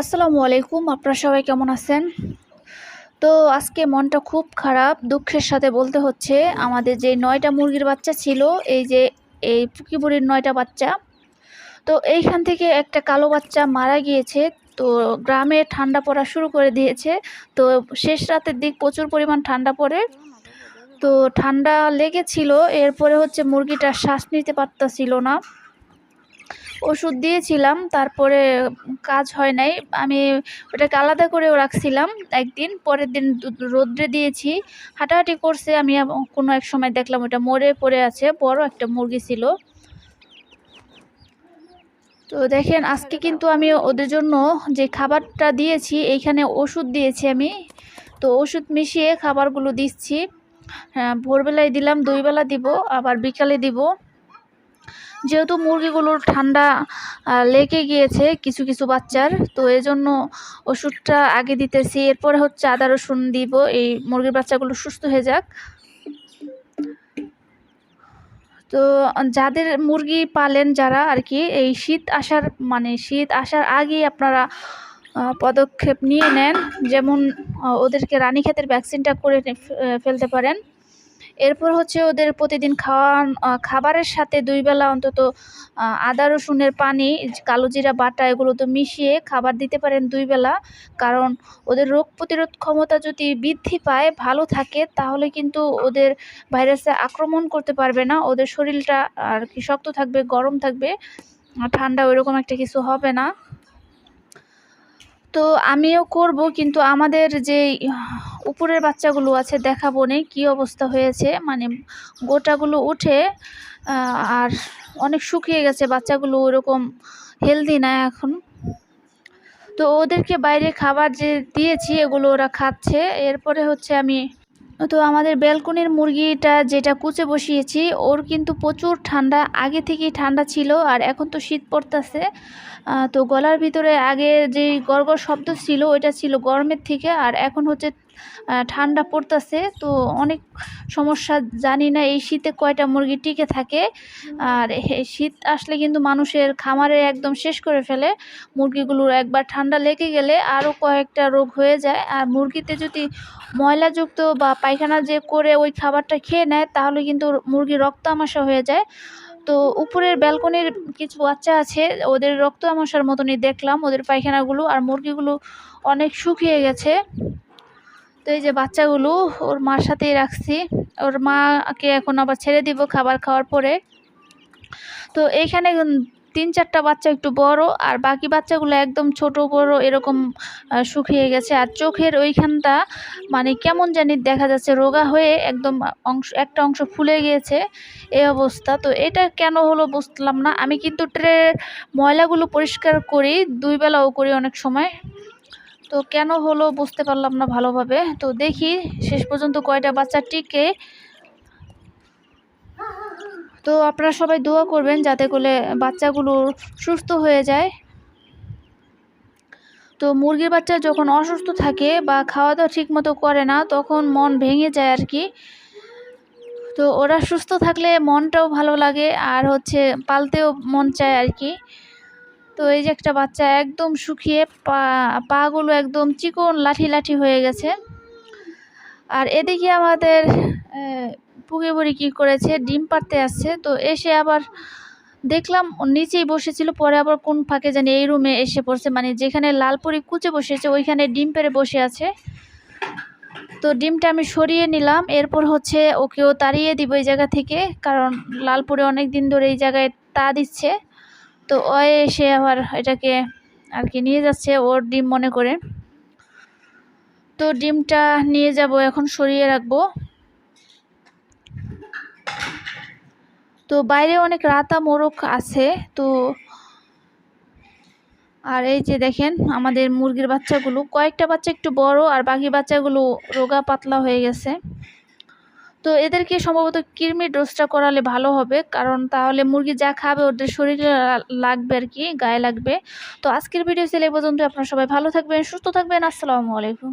আসসালামু আলাইকুম, আপনারা সবাই কেমন আছেন? তো আজকে মনটা খুব খারাপ, দুঃখের সাথে বলতে হচ্ছে, আমাদের যে নয়টা মুরগির বাচ্চা ছিল, এই যে এই পুকিপুরির নয়টা বাচ্চা, তো এইখান থেকে একটা কালো বাচ্চা মারা গিয়েছে, তো গ্রামে ঠান্ডা পড়া শুরু করে দিয়েছে, তো শেষ রাতের দিক প্রচুর পরিমাণ ঠান্ডা পড়ে, তো ঠান্ডা লেগেছিল, এরপরে হচ্ছে মুরগিটা শ্বাস নিতে পারতাছিল না। ওষুধ দিয়েছিলাম, তারপরে কাজ হয় নাই। আমি ওটাকে আলাদা করেও রাখছিলাম একদিন, পরের দিন রোদ্রে দিয়েছি। হাঁটাহাঁটি করছে, আমি কোনো এক সময় দেখলাম ওটা মরে পড়ে আছে, বড় একটা মুরগি ছিল। তো দেখেন, আজকে কিন্তু আমি ওদের জন্য যে খাবারটা দিয়েছি, এইখানে ওষুধ দিয়েছি আমি। তো ওষুধ মিশিয়ে খাবারগুলো দিচ্ছি। হ্যাঁ ভোরবেলায় দিলাম, দুইবেলা দিব, আবার বিকালে দিব। যেহেতু মুরগিগুলোর ঠান্ডা লেগে গিয়েছে কিছু কিছু বাচ্চার, তো এই জন্য ওষুধটা আগে দিতেছি। এরপরে হচ্ছে আদা, রসুন দিব। এই মুরগির বাচ্চাগুলো সুস্থ হয়ে যাক। তো যাদের মুরগি পালেন যারা আর কি, এই শীত আসার মানে শীত আসার আগেই আপনারা পদক্ষেপ নিয়ে নেন। যেমন ওদেরকে রানীক্ষেতের ভ্যাকসিনটা করে ফেলতে পারেন। এরপর হচ্ছে ওদের প্রতিদিন খাওয়ান খাবারের সাথে দুই বেলা অন্তত আদা, রসুনের পানি, কালো জিরা, বাটা, এগুলো তো মিশিয়ে খাবার দিতে পারেন দুই বেলা। কারণ ওদের রোগ প্রতিরোধ ক্ষমতা যদি বৃদ্ধি পায়, ভালো থাকে, তাহলে কিন্তু ওদের ভাইরাসে আক্রমণ করতে পারবে না। ওদের শরীরটা আর কি শক্ত থাকবে, গরম থাকবে। ঠান্ডা ওইরকম একটা কিছু হবে না। তো আমিও করব, কিন্তু আমাদের যে উপরের বাচ্চাগুলো আছে দেখাবো নেই কী অবস্থা হয়েছে। মানে গোটাগুলো উঠে আর অনেক শুকিয়ে গেছে, বাচ্চাগুলো ওরকম হেলদি না এখন। তো ওদেরকে বাইরে খাবার যে দিয়েছি, এগুলো ওরা খাচ্ছে। এরপরে হচ্ছে আমি তো আমাদের ব্যালকনির মুরগিটা যেটা কুচে বসিয়েছি, ওর কিন্তু প্রচুর ঠান্ডা, আগে থেকেই ঠান্ডা ছিল আর এখন তো শীত পড়তেছে। তো গলার ভিতরে আগে যে গড়গড় শব্দ ছিল, ওইটা ছিল গরমের থেকে আর এখন হচ্ছে ঠান্ডা পড়তেছে, তো অনেক সমস্যা, জানি না এই শীতে কয়টা মুরগি টিকে থাকে। আর শীত আসলে কিন্তু মানুষের খামারে একদম শেষ করে ফেলে। মুরগিগুলোর একবার ঠান্ডা লেগে গেলে আরও কয়েকটা রোগ হয়ে যায়। আর মুরগিতে যদি ময়লাযুক্ত বা পায়খানা যে করে ওই খাবারটা খেয়ে নেয়, তাহলে কিন্তু মুরগি রক্ত আমাশা হয়ে যায়। তো উপরের ব্যালকনির কিছু বাচ্চা আছে, ওদের রক্ত আমাশার মতনই দেখলাম, ওদের পায়খানাগুলো আর মুরগিগুলো অনেক শুকিয়ে গেছে। তো এই যে বাচ্চাগুলো ওর মার সাথেই রাখছি। ওর মাকে এখন আবার ছেড়ে দিব খাবার খাওয়ার পরে। তো এইখানে তিন চারটা বাচ্চা একটু বড় আর বাকি বাচ্চাগুলো একদম ছোট, বড় এরকম শুকিয়ে গেছে। আর চোখের ওইখানটা মানে কেমন জানি দেখা যাচ্ছে রোগা হয়ে একদম অংশ, একটা অংশ ফুলে গিয়েছে এই অবস্থা। তো এটা কেন হলো বুঝলাম না। আমি কিন্তু ট্রে ময়লাগুলো পরিষ্কার করি, দুই বেলাও করি অনেক সময়। তো কেন হলো বুঝতে পারলাম না ভালোভাবে। তো দেখি শেষ পর্যন্ত কয়টা বাচ্চা টিকে। তো আপনারা সবাই দোয়া করবেন যাতে করে বাচ্চাগুলো সুস্থ হয়ে যায়। তো মুরগির বাচ্চা যখন অসুস্থ থাকে বা খাওয়া দাওয়া ঠিক মতো করে না, তখন মন ভেঙে যায় আর কি। তো ওরা সুস্থ থাকলে মনটাও ভালো লাগে আর হচ্ছে পালতেও মন চায় আর কি। তো এই যে একটা বাচ্চা একদম শুকিয়ে পা, পাগুলো একদম চিকন লাঠি লাঠি হয়ে গেছে। আর এদিকে আমাদের পুকে বুড়ি কী করেছে? ডিম পাড়তে আসছে। তো এসে আবার দেখলাম নিচেই বসেছিল, পরে আবার কোন ফাঁকে জানি এই রুমে এসে পড়ছে। মানে যেখানে লালপুরি কুচে বসেছে, ওইখানে ডিম পেরে বসে আছে। তো ডিমটা আমি সরিয়ে নিলাম। এরপর হচ্ছে ওকেও তাড়িয়ে দিব এই জায়গা থেকে, কারণ লালপুরে অনেক দিন ধরে এই জায়গায় তা দিচ্ছে। তো ও এসে আবার এটাকে আর কি নিয়ে যাচ্ছে, ওর ডিম মনে করে। তো ডিমটা নিয়ে যাব, এখন সরিয়ে রাখব। তো বাইরে অনেক রাতা মোরগ আছে, তো আর এই যে দেখেন আমাদের মুরগির বাচ্চাগুলো, কয়েকটা বাচ্চা একটু বড় আর বাকি বাচ্চাগুলো রোগা পাতলা হয়ে গেছে। তো এদেরকে সম্ভবত কৃমি ডোজটা করালে ভালো হবে। কারণ তাহলে মুরগি যা খাবে, ওদের শরীরে লাগবে আর কি, গায়ে লাগবে। তো আজকের ভিডিও ছিল এই পর্যন্ত আপনারা সবাই ভালো থাকবেন, সুস্থ থাকবেন। আসসালামু আলাইকুম।